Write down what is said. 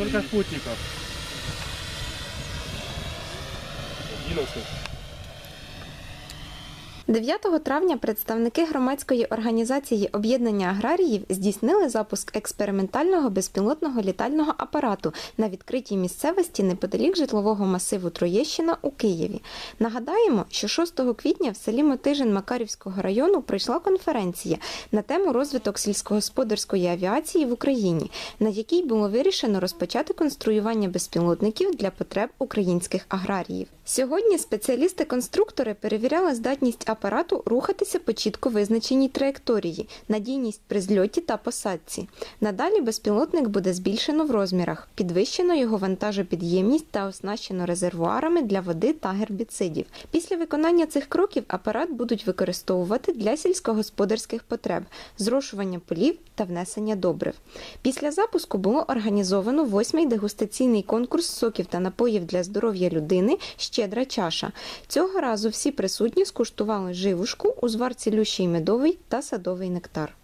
Только спутников. Диловских. 9 травня представники громадської організації об'єднання аграріїв здійснили запуск експериментального безпілотного літального апарату на відкритій місцевості неподалік житлового масиву Троєщина у Києві. Нагадаємо, що 6 квітня в селі Мотижин Макарівського району пройшла конференція на тему розвиток сільськогосподарської авіації в Україні, на якій було вирішено розпочати конструювання безпілотників для потреб українських аграріїв. Сьогодні спеціалісти-конструктори перевіряли здатність апарату рухатися по чітко визначеній траєкторії, надійність при зльоті та посадці. Надалі безпілотник буде збільшено в розмірах, підвищено його вантажопідємність та оснащено резервуарами для води та гербіцидів. Після виконання цих кроків апарат будуть використовувати для сільськогосподарських потреб, зрошування полів та внесення добрив. Після запуску було організовано восьмий дегустаційний конкурс соків та напоїв для здоров'я людини Щедра чаша. Цього разу всі присутні скуштували живушку у зварці лющий медовий та садовий нектар.